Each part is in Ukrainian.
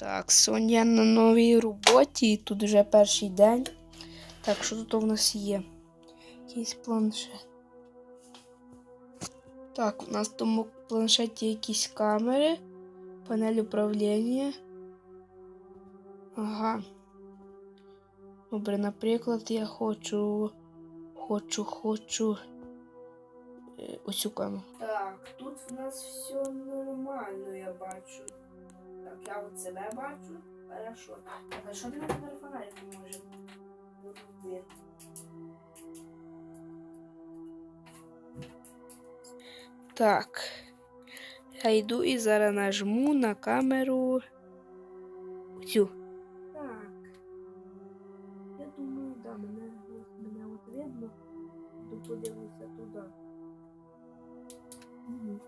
Так, Соня на новій роботі, і тут вже перший день. Так, що тут у нас є? Якийсь планшет. Так, у нас в тому планшеті якісь камери, панель управління. Ага. Добре, наприклад, я хочу. Хочу, хочу. е, Оцю камеру. Так, тут в нас все нормально, я бачу. Так, я от себе бачу. Хорошо. Так, а що ти на тепер фонарик не може? Так. Я йду і зараз нажму на камеру. Цю. Так. Я думаю, да, мене, мене от видно. Подивлюся туди. Угу.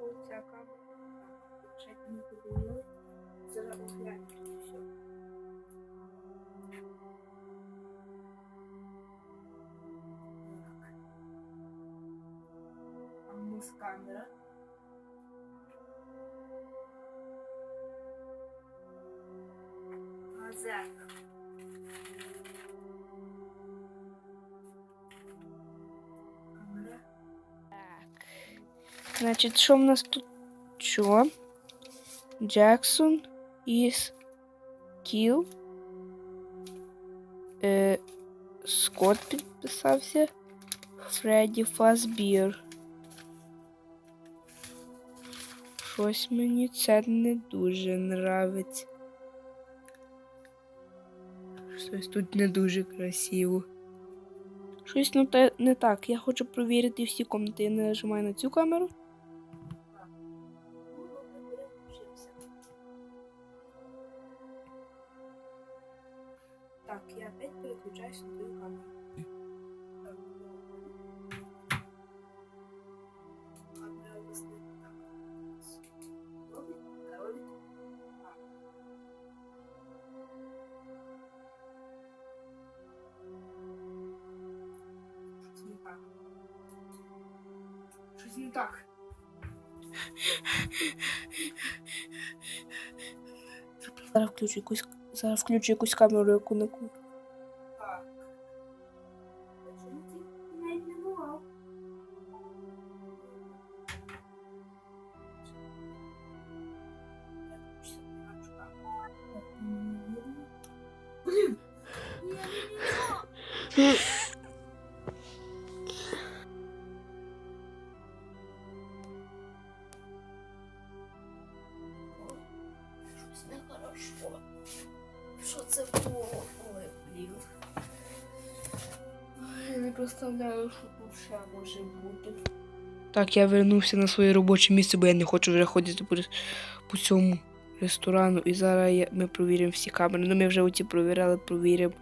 Оця камера. Ще не подивилась. Все. Так. А у камера. А. Значить, що в нас тут? Що? Джексон із Кіл. Е, Скотт підписався. Фредді Фазбір. Щось мені це не дуже нравиться. Щось тут не дуже красиво. Щось ну, те- не так. Я хочу провірити всі комнати. Я не нажимаю на цю камеру. Так, я опять переключаюсь на твою камеру. Так, у нас не так. Робить, робить. Не так. Щось не так. Зараз включу якусь, зараз включу якусь камеру, яку не! Щось нехорошо. Що це було? Ой, блін. Я не представляю, що тут ще може бути. Так, я вернувся на своє робоче місце, бо я не хочу вже ходити по, по цьому ресторану. І зараз я, ми провіримо всі камери. Ну, ми вже оці провіряли, провіримо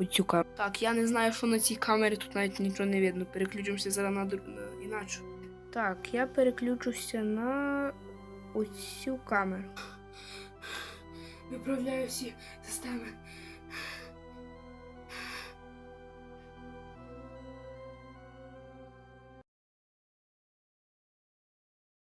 оцю камеру. Так, я не знаю, що на цій камері тут навіть нічого не видно. Переключимося зараз на, на іначе. Так, я переключуся на оцю камеру. Виправляю всі системи.